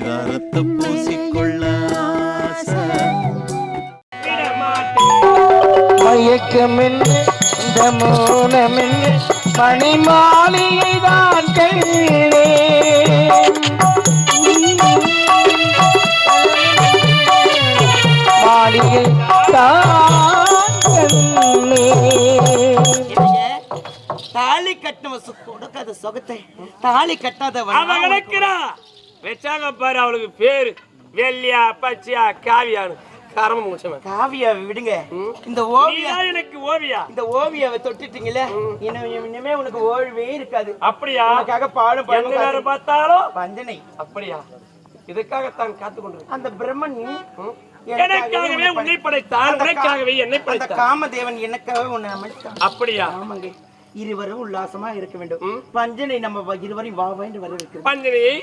பரிதாரத்தை பூசிக்கொள்ள. மயக்கமென்று இந்த மௌனமென்று மணி மாளிகை தான் கண்ணே மாளிகை தாலி கட்டினவ சு- கொடுக்காத சொகத்தை தாலி கட்டாதவன் அவ வச்சாங்க பாரு அவளுக்கு பேரு. வெள்ளியா பச்சையா காவியான்னு. கரம முடிச்சவன் காவியா விடுங்க. இந்த ஓவியா எனக்கு ஓவியா? இந்த ஓவியாவை தொட்டுட்டீங்களே இனிமே உனக்கு ஓய்வே இருக்காது. அப்படியா? உனக்காக பாடும் நேரம் பார்த்தாலும்? பஞ்சனை அப்படியா? இதுக்காகத்தான் காத்து கொண்டிருக்கேன். அந்த பிரம்மன் எனக்காகவே உன்னை படைத்தான். உனக்காகவே என்னை படைத்தான். காமதேவன் எனக்காக உன்னை அமைத்தான். அப்படியா? ஆமாங்க. இருவரும் உல்லாசமா இருக்க வேண்டும். பஞ்சனை நம்ம இருவரையும் வா என்று வர வைக்கிறது. பஞ்சனையை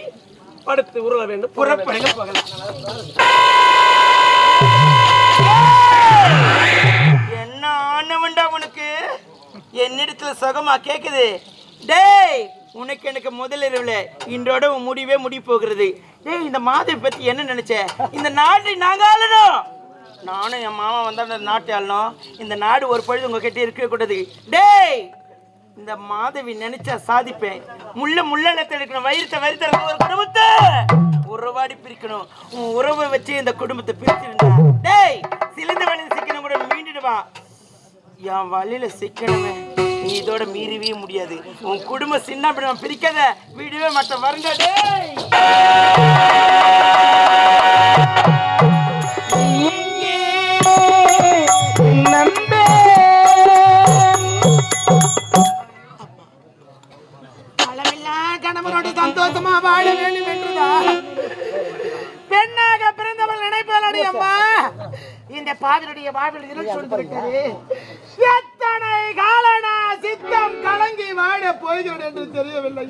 படுத்து உருள வேண்டும் புறப்படுங்க போகலாம் என்ன ஆனவன்டா உனக்கு? என்னிடத்துல சுகமா கேக்குது? டேய் உனக்கு எனக்கு முதல் இரவுல. இன்றோட உன் முடிவே முடி போகிறது. டேய் இந்த மாதவி பத்தி என்ன நினைச்ச? இந்த நாட்டை நாங்க ஆளணும். நானும் என் மாமா வந்தா நாட்டை ஆளணும். இந்த நாடு ஒரு பொழுது உங்ககிட்ட இருக்க கூடாது. டேய் இந்த மாதவி நினைச்சா சாதிப்பேன். முள்ள முள்ளத்தை எடுக்கணும் வயிறுத்த வயிறுத்த ஒரு குடும்பத்தை. உறவாடி பிரிக்கணும். உன் உறவை வச்சு இந்த குடும்பத்தை பிரிச்சிருந்தா. டேய் சிலந்த வழியில் சிக்கணும் கூட மீண்டுடுவா என் வழியில சிக்கணுமே நீ இதோட மீறவே முடியாது. உன் குடும்பம் சின்ன பிரிக்காத. வீடவே மற்ற வருங்க. டேய். பலமெல்லாம் கணவனோடு சந்தோஷமா வாழ வேண்டும் என்றுதான். பெண்ணாக பிறந்தவள் நினைப்பதடி அம்மா? இந்த பாவிலுடைய வாழ்வில் இருள் சூழ்ந்து எத்தனை காலனா சித்தம் கலங்கி வாழ போகிறேன் என்று தெரியவில்லை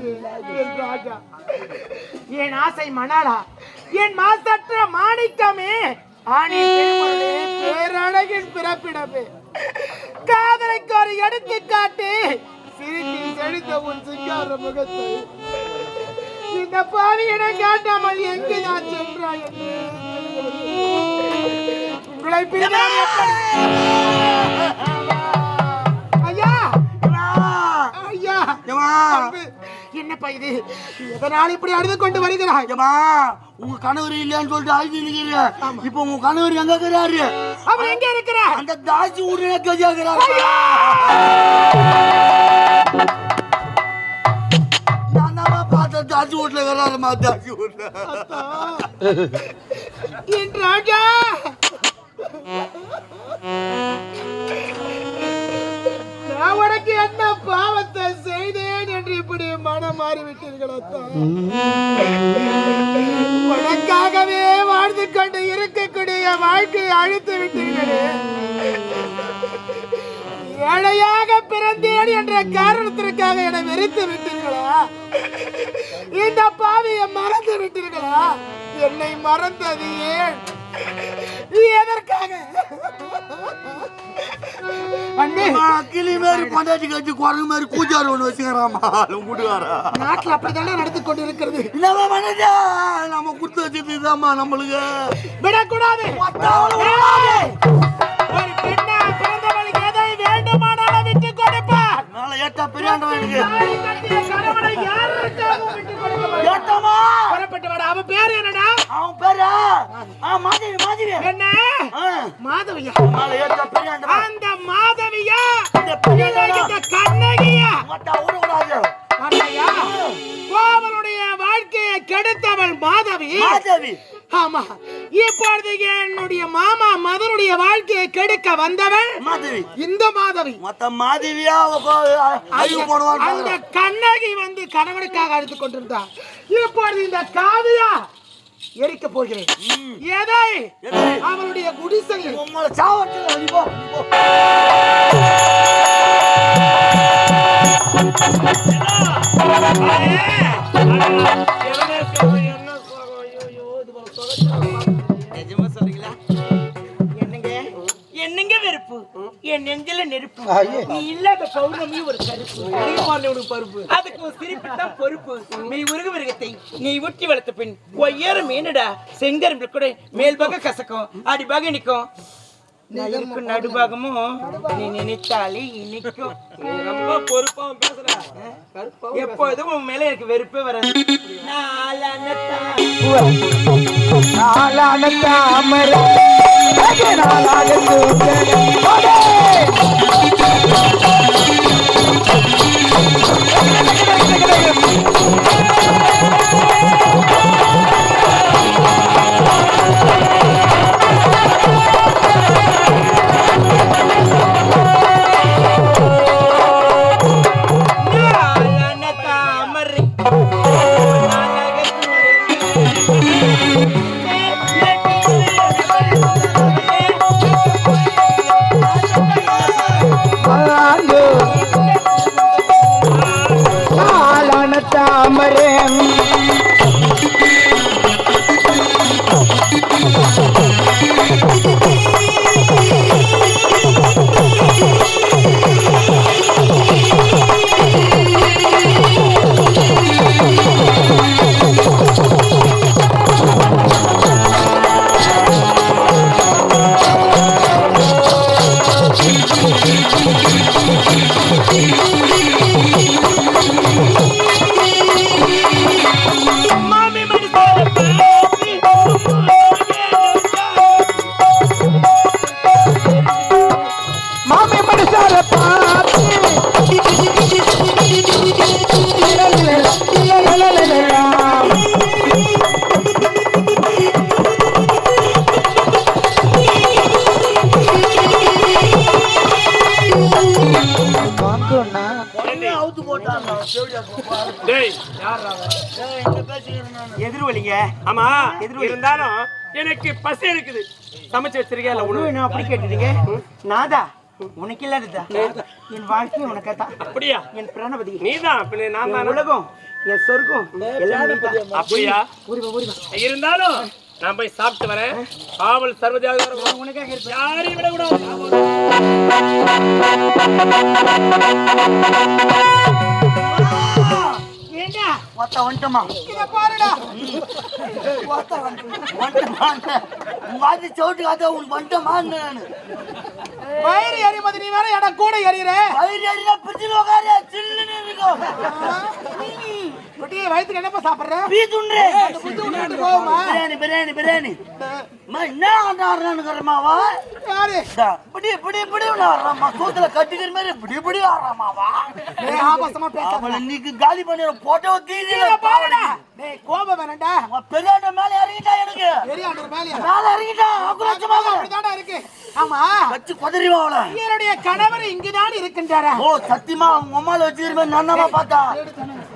என் ராஜா. என் ஆசை மணாலா? என் மாசற்ற மாணிக்கமே? ஆணி பேரழகின் பிறப்பிடமே. காதலைக்கு ஒரு எடுத்துக்காட்டு சிரித்து செழித்த உன் சிங்கார முகத்தை. இந்த பாவியிடம் காட்டாமல் எங்கு நான் சென்றாய் உங்களை எப்படி? ஐயா! ஐயா! என்னப்பா இது? எதனால் இப்படி அழுது கொண்டு வருகிறாய்? உங்க கணவர் இல்லையான்னு சொல்லிட்டு அழுது நிக்கிறீங்க இப்போ உங்க கணவர் எங்க இருக்கிறாரு? அவர் எங்க இருக்கிறார்? அந்த தாசி ஊர்ல கஜாகிறாரு தாசி வீட்டுல இருக்கிறாருமா தாசி வீட்டுல என் ராஜா! நான் உனக்கு என்ன பாவத்தை செய்தேன் என்று இப்படி மனம் மாறிவிட்டீர்கள் உனக்காகவே வாழ்ந்து கொண்டு இருக்கக்கூடிய வாழ்க்கையை அழித்து விட்டீர்களே. ஏழையாக பிறந்தேன் என்ற காரணத்திற்காக என்னை வெறுத்து விட்டீர்களா? இந்த பாவியை மறந்து விட்டீர்களா? என்னை மறந்தது ஏன்? எதற்காக? அண்ணே கிளி மாதிரி பண்டாட்டி கட்சி குரங்கு மாதிரி கூச்சாரு ஒண்ணு வச்சுக்கிறாமா கூட்டுக்காரா நாட்டில் அப்படித்தானே நடந்து கொண்டு இருக்கிறது என்னமா மனதா நம்ம குடுத்து வச்சது இதாம்மா நம்மளுக்கு. விடக்கூடாது! ஒரு பெண்ணா பிறந்தவளுக்கு எதை வேண்டுமானாலும் விட்டு கொடுப்பார். மேல ஏட்டா பெரியாண்டவன் எனக்கு. ஏட்டமா புறப்பட்டு வாடா. அவன் பேர் என்னடா? அவன் பேரா? ஆ மாதிரி மாதிரி என்ன? மாதவியா? மேல ஏட்டா பெரியாண்டவன் மாதவி ஆமா. இப்பொழுது என்னுடைய மாமா மதனுடைய வாழ்க்கையை கெடுக்க வந்தவள் மாதவி. இந்த மாதவி. மத்த மாதவியா அந்த கண்ணகி வந்து கணவனுக்காக அழுத்து கொண்டிருந்தார். இப்பொழுது இந்த காவியா எரிக்க போகிறேன். எதை? அவளுடைய குடிசையில் உங்களை சாவட்டு என் நெஞ்சில நெருப்பு. நீ இல்லாத பௌர்ணமி ஒரு கருப்பு. பருப்பு? அதுக்கு சிரிப்பு தான் பொறுப்பு. நீ உருகு மிருகத்தை நீ ஊட்டி வளர்த்த பின் ஒய்யார மீனடா செங்கரும்பு கூட மேல் பாக கசக்கும் அடி பாக நிக்கும் நான் இருக்கும் நடுபாகமும் நீ நினைத்தாலே இனிக்கும். ரொம்ப பொறுப்பாவும் பேசுற. எப்போதும் உன் மேல எனக்கு வெறுப்பே வராது. நாளான தாமரை! நாளான எதிர்வலிங்க. ஆமா இருந்தாலும் எனக்கு பசி இருக்குது சமைச்சு வச்சிருக்கேன் இல்ல உணவு? நான் அப்படி கேட்டுட்டீங்க. நாதா உனக்கு இல்லாததா? என் வாழ்க்கை உனக்கு தான். அப்படியா? என் பிரணபதி. நீதான் நான் தானே? உலகம் என் சொர்க்கம் எல்லாம் நீதான். அப்படியா? இருந்தாலும் நான் போய் சாப்பிட்டு வரேன். காவல் சர்வதியாக உனக்காக இருப்பேன். யாரையும் விடக்கூடாது. ஏண்டா ஒத்த வந்துட்டோமா பாருடா. ஒத்த வந்துட்டோமா ஆத்தி சவுட்டு காத்தா உனக்கு வந்துட்டோமா நானு? வயிறு எரிமதி நீ வேற இடம் கூட எரியற. வயிறு அடினா பிரிச்சுல உட்காரு சில்லுன்னு இருக்கும் குட்டி வயிற்றுக்கு என்னப்பா சாப்பிடுற? பீ துண்டு. பிரியாணி பிரியாணி பிரியாணி. என்ன ஆடுறானுங்கிறமாவா யாரு? இப்படி இப்படி இப்படி ஆடுறாமா சூத்துல கட்டிக்கிற மாதிரி இப்படி இப்படி ஆடுறாமாவா ஆபாசமா. அவளை இன்னைக்கு காலி பண்ணிடுற போட்டோ தீதியில டேய் கோபம் வேணாம்டா பெரியாண்ட மேல இறங்கிட்டா எனக்கு? பெரியாண்டர் மேலயா? மேல இறங்கிட்டா ஆக்ரோஷமாக அப்படிதான்டா இருக்கு. ஆமா. வச்சு குதறிவா அவளை. என்னுடைய கணவர் இங்குதான் இருக்கின்றாரா? ஓ சத்தியமா உங்க அம்மால மாதிரி நன்னமா பார்த்தா.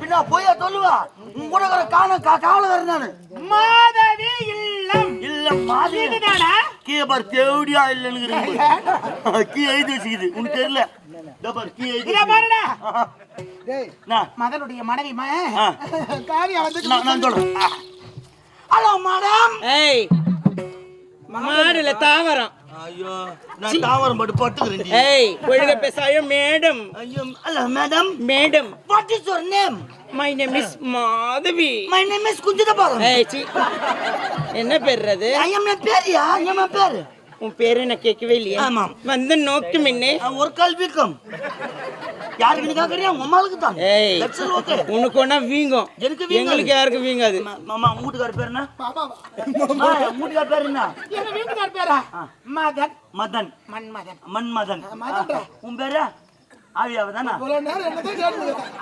பின்ன போய் சொல்லுவா? உன் கூட காண காவலர் நானு மாதவி இல்லம். இல்ல மாதிரி இதுதானா? கீழே பாரு தேவடியா இல்லைன்னு கீ எழுதி வச்சுக்குது. உனக்கு தெரியல? கீ எழுதி மதனுடைய மனைவி ம ஆ. காவியா வந்து நான் நான் சொல்றேன். Hello madam. ஏய் மாடுல தாவரம். ஐயோ நான் தாவரம் பட்டு பட்டுக்கிறேன் ஏய் ஒழுங்க பேசாயோ மேடம். ஐயோ madam. Madam. What is your name my name is Madhavi my name is Kunjitha Palam ஏய் சி என்ன பேர் அது? ஐ எம் என் பேரியா என் பேரு? உன் பேரு நான் கேட்கவே இல்லையே. ஆமாம். வந்து நோக்கு முன்னே. ஒரு கல்விக்கும். யாருக்கு நீ கேக்குறியா? உங்க அம்மாளுக்கு தான். ஏய். உனக்கு ஒன்னா வீங்கும். எனக்கு வீங்காது. எங்களுக்கு யாருக்கும் வீங்காது? மா- மாமா உங்க வீட்டுக்கார பேர் என்ன? உங்க வீட்டுக்கார பேர் என்ன? எங்க வீட்டுக்கார பேரா? மதன். மதன். மன்மதன். மன்மதன். மதன்டா. உன் பேரு? ஆவியாவ தானே?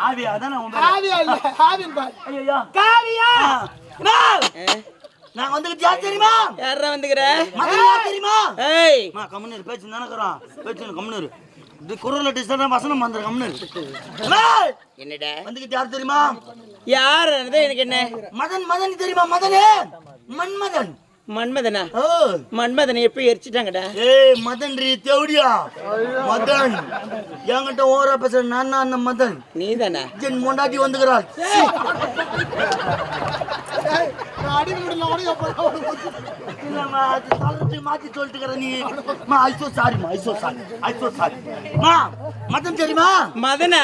ஆவியா தானே உன் பேரு? ஆவியா இல்ல ஆவின் ஐயோ காவியா! நான் வந்துகிட்டு யார் தெரியுமா? யாரா வந்துக்கிற? மதன் யார் தெரியுமா? ஏய். அம்மா கம்முனு பேச்சு நினைக்கிறோம். பேச்சு கம்முனு இது குரல் டிஸ்டர்ப் வசனம் வந்துரு கம்முனு என்னடா வந்துகிட்டு யார் தெரியுமா? யார்? எனக்கு என்ன? மதன் மதன் தெரியுமா? மதனே? மன்மதன். மன்மதனா? ஓ மன்மதனை எப்ப எரிச்சிட்டாங்கடா? ஏய் மதன் ரீ தேவடியா? மதன். என்கிட்ட ஓரா பேசுற நான் தான் அந்த மதன். நீதானா? என் மொண்டாட்டி வந்துக்கிறாள். அடிக்க முடியல உடைய இல்லம்மா அது தளர்த்து மாத்தி சொல்லிட்டுக்கிற நீ மா ஐசோ சாரிம்மா ஐசோ சாரி ஐசோ சாரி மா மதம் தெரியுமா மதனா.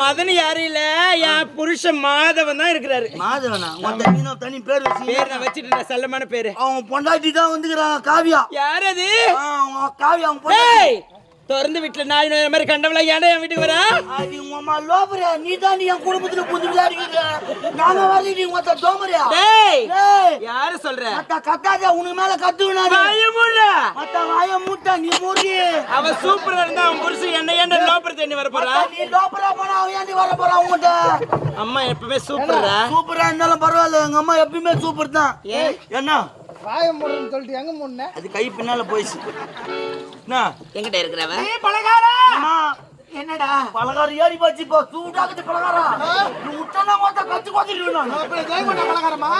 மதன் யாரும் இல்ல. என் புருஷன் மாதவன் தான் இருக்கிறாரு. மாதவனா? உன் தனி தனி பேர் வச்சு. பேர் நான் வச்சுட்டு செல்லமான பேரு. அவன் பொண்டாட்டி தான் வந்துக்கிறான் காவியா. யார் அது? காவியா அவன் பொண்டாட்டி. திறந்து வீட்டுல நாய் நோய் மாதிரி கண்டவளா ஏன்டா என் வீட்டுக்கு வரா? அது உங்க அம்மா லோபரியா நீ தான் நீ என் குடும்பத்துல புந்து விளையாடிக்கிற நாங்க வரல நீ மொத்த தோமரியா? டேய் யாரு சொல்ற? மத்த கத்தாத உனக்கு மேல கத்துக்கினாரு பயமுள்ள மத்த வாய மூட்டை நீ மூடி. அவன் சூப்பரா இருந்தா அவன் புருஷன் என்ன ஏன்டா லோப்பர் தண்ணி வர போறா? நீ லோபரா போனா அவன் ஏண்டி வர போறான் உங்ககிட்ட அம்மா எப்பவுமே சூப்பரா சூப்பரா இருந்தாலும் பரவாயில்ல எங்க அம்மா எப்பயுமே சூப்பர் தான். என்ன வாய முடுன்னு சொல்லிட்டு எங்க முன்ன அது கை பின்னால போயிடுச்சு. எங்கிட்ட இருக்கிறவ? அம்மா, என்னடா? பலகாரம் ஏறி போச்சு இப்போ சூடாக்குது பலகாரம். நீ கத்து பலகாரமா?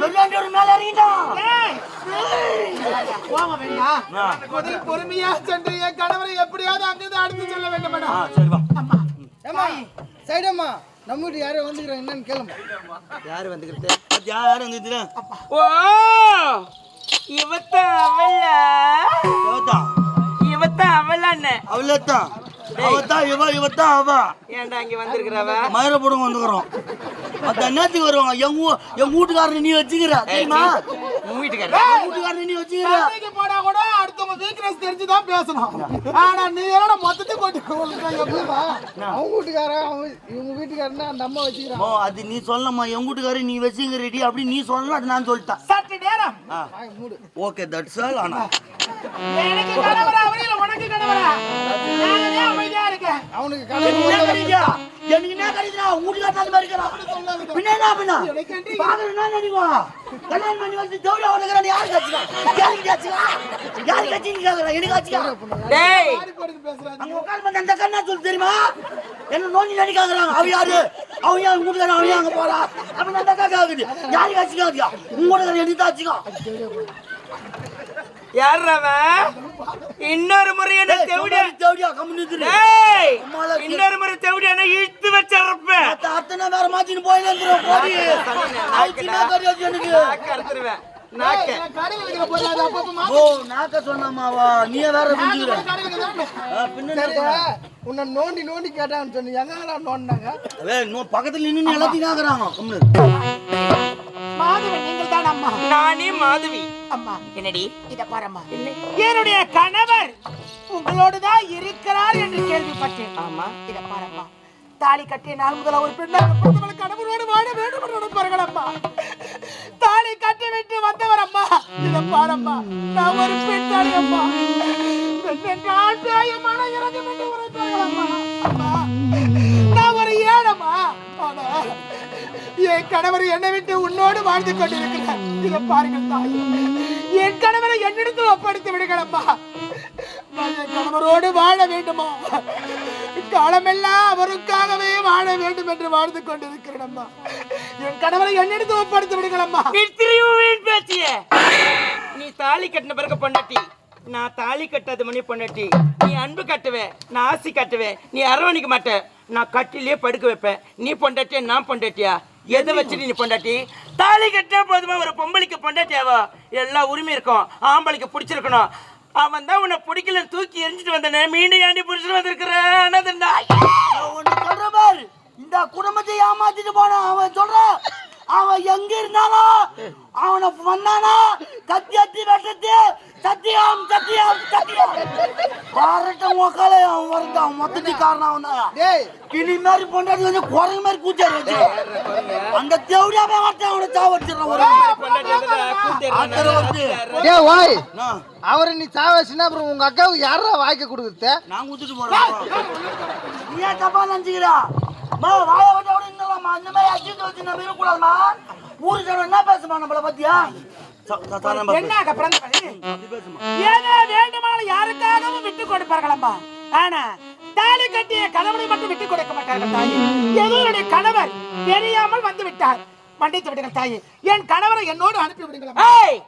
பெரியாண்டி ஒரு மேல இறங்கிட்டான். முதல் பொறுமையா சென்று என் கணவரை எப்படியாவது அங்கிருந்து அடுத்து செல்ல வேண்டும் மேடம். சரி வா. ஏமா சைடம்மா. நம்ம வீட்டு யாரும் வந்துக்கிறாங்க என்னன்னு கேளுங்க யாரு வந்துக்கிறது? யாரு இதுல? ஓ இவத்த அவள? எவத்தா? இவத்த அவளான்னு அவளேத்தான். அவத்தான் இவ, இவத்தான் அவ. ஏன்டா இங்க வந்திருக்கிறவ மயிரப்புடம் வந்துக்கிறோம். மத்த என்னத்துக்கு வருவாங்க? எங்க எங்க வீட்டுக்காரனை நீ வச்சுக்கிற, தெரியுமா? வீட்டுக்காரர். நீ. சண்டைக்கு போனா கூட அடுத்தவங்க வீக்னஸ் தெரிஞ்சு தான் பேசணும். ஆனா நீ என்னடா மொத்தத்தை போட்டு அவங்க வீட்டுக்காரன் அவங்க இவங்க வீட்டுக்காரன்னா அந்த அம்மா வச்சுக்கிறாங்க ஓ, அது நீ சொல்லமா எங்க வீட்டுக்காரர் நீ வச்சுக்கிறடி அப்படி நீ சொல்லலாம் அது நான் சொல்லிட்டேன். நேரம். ஓகே தட்ஸ் ஆல் ஆனா எனக்கு கணவரா அவனில் உனக்கு கணவரா? நானே அமைதியா இருக்கேன். அவனுக்கு? எனக்கு என்ன கிடைக்குதா? உன் வீட்டுக்காரர் அந்த மாதிரி இருக்கிறான். பின்ன என்ன? கல்யாணம் பண்ணி வந்து தேவடியா உனக்குறான், யாரு கட்சிக்கா? யாரு கட்சிக்கா? யாரு எனக்கு கட்சிக்கா? டேய் பேசுறாங்க அங்க உட்கார்ந்து வந்து அந்த கண்ணா சொல்லு தெரியுமா? என்ன நோண்டி நடிக்காங்கறாங்க. அவன் யாரு? அவன் ஏன் உன் வீட்டுக்காரன், அவன் அங்க போறான்? அப்படின்னு அந்த அக்கா கேக்குது. யாரு வீட்டுக்காரன் எனக்கு தான் கட்சிக்கா. யார் இன்னொரு முறை என்ன டேய், தேவடியா தேவடியா, கம்முனு இரு. டேய் அம்மால கே- இன்னொரு முறை தேவடியா என்ன இழுத்து வச்சிருப்பேன் மத்த அத்தனை வேற மாத்தின்னு தெரியாது எனக்கு. உன்னை நோண்டி நோண்டி கேட்டான்னு சொன்னி எங்கடா நோண்டினாங்க? அவே, இன்னும் பக்கத்துல நின்னு எல்லாத்தையும் மாதவன் நீங்கள் தான் அம்மா. நானே மாதவி. அம்மா. என்னடி? இத பாரம்மா. என்னுடைய கணவர் உங்களோடு தான் இருக்கிறார் என்று கேள்விப்பட்டேன். ஆமா. இத பாரம்மா. தாலி கட்டிய நாள் முதல்ல ஒரு பெண்ணாக கணவரோடு வாழ வேண்டும் என்று நினைப்பார்கள் அம்மா. தாலி கட்டி விட்டு வந்தவர் அம்மா. இத பாரம்மா. நான் ஒரு பெண் தாலி அம்மா. பெண் என்றால் பிராயமான இறங்கும் என்று உரைப்பார்கள் அம்மா. அம்மா நான் ஒரு ஏழம்மா ஆனா என் கணவர் என்னை விட்டு உன்னோடு வாழ்ந்து கொண்டிருக்கிறார். இதை பாருங்கள் தாய். என் கணவரை என்னிடத்தில் ஒப்படைத்து விடுங்களம்மா. நான் என் கணவரோடு வாழ வேண்டுமா? காலமெல்லாம் அவருக்காகவே வாழ வேண்டும் என்று வாழ்ந்து கொண்டிருக்கிறேனம்மா. என் கணவரை என்னிடத்தில் ஒப்படைத்து விடுங்களம்மா. திரும்ப பேச்சிய. நீ தாலி கட்டின பிறகு பொண்டாட்டி. நான் தாலி கட்டாத மணி பொண்டாட்டி. நீ அன்பு கட்டுவேன் நான் ஆசி கட்டுவேன் நீ அரவணைக்க மாட்ட. நான் கட்டிலேயே படுக்க வைப்பேன். நீ பொண்டாட்டியா நான் பொண்டாட்டியா? எதை வச்சு நீ பொண்டாட்டி? தாலி கட்டினா போதுமா? ஒரு பொம்பளைக்கு பொண்டாட்டியாவா? எல்லா உரிமை இருக்கும். ஆம்பளைக்கு பிடிச்சிருக்கணும். அவன் தான் உன்னை பிடிக்கலன்னு தூக்கி எரிஞ்சிட்டு வந்தனே. மீண்டும் ஏண்டி பிடிச்சிட்டு வந்திருக்கிறேன் நான் ஒண்ணு பாரு. இந்த குடும்பத்தை ஏமாத்திட்டு போனான் அவன் சொல்றான் அவன் எங்க இருந்தாலும் அவனை வந்தானா கத்தி அத்தி வெட்டத்து சத்தியம் சத்தியம் சத்தியம். பாரட்ட மொக்கால அவன் வருது அவன் மொத்தத்துக்கு காரணம் அவன் தான். கிளி மாதிரி பொண்டாட்டி வந்து குரங்கு மாதிரி கூச்சாரு வச்சு. அந்த தேவடியாவே வார்த்தை அவனை சாவடிச்சிடறான் வந்து நான் அவரை நீ சாவச்சுன்னா அப்புறம் உங்க அக்காவுக்கு யாரா வாய்க்க கொடுக்குறது? நான் குத்துட்டு போறேன் நீ ஏன் தப்பா நினைச்சுக்கிறா? மா வாய விட்டு அப்படி இருந்தலாமா இந்த மாதிரி அடிச்சு வச்சு நம்ம இருக்கக்கூடாதுமா ஊரு ஜனம் என்ன பேசுமா நம்மள பத்தியா? என்னாக பிறந்தவள்? ஏதோ வேண்டுமானால் யாருக்காகவும் விட்டு கொடுப்பார்களம்மா ஆனா தாலி கட்டிய கணவனை மட்டும் விட்டு கொடுக்க மாட்டார்கள் தாயே. ஏதோ என்னுடைய கணவர் தெரியாமல் வந்து விட்டார். மன்னித்து விடுங்கள் தாயே. என் கணவரை என்னோடு அனுப்பி விடுங்கள் ஏய்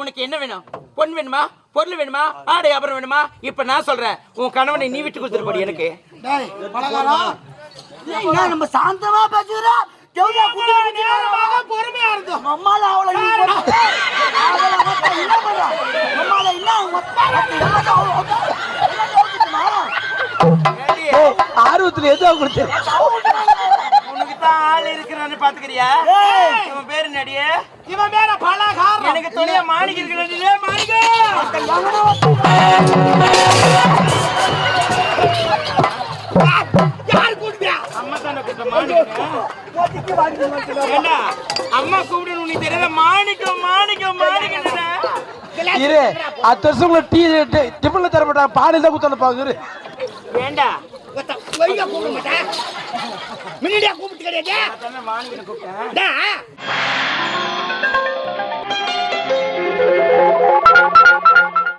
உனக்கு என்ன வேணும்? பொன் வேணுமா? பொருள் வேணுமா? ஆடை ஆபரணம் வேணுமா? இப்ப நான் சொல்றேன். உன் கணவனை நீ விட்டு கொடுத்துட்டு போடி எனக்கு. டேய் பலகாரம். என்ன நம்ம சாந்தமா பேசுறா தேவதா குத்தி குத்தி நேரமாக பொறுமையா இருந்தோம். மம்மால அவளை என்ன என்ன? ஆர்வத்துல எதுவா கொடுத்தேன் உனக்கு தான் ஆள் இருக்கிறான்னு பாத்துக்கிறியா. இவன் பேரு நடியே இவன் மேல பலகாரம். எனக்கு துணையா மாணிக்க மாணிக்கம் மாணிக்கம் மாணிக்கம் மாணிக்கம் இரு அடுத்த வருஷம் உங்களுக்கு டீ டிஃபன்ல தர மாட்டாங்க பால் தான் குத்தான கூப்பிட மாட்டேன் முன்னாடியா கூப்பிட்டு கிடையாது. கூப்பிட்டேன்.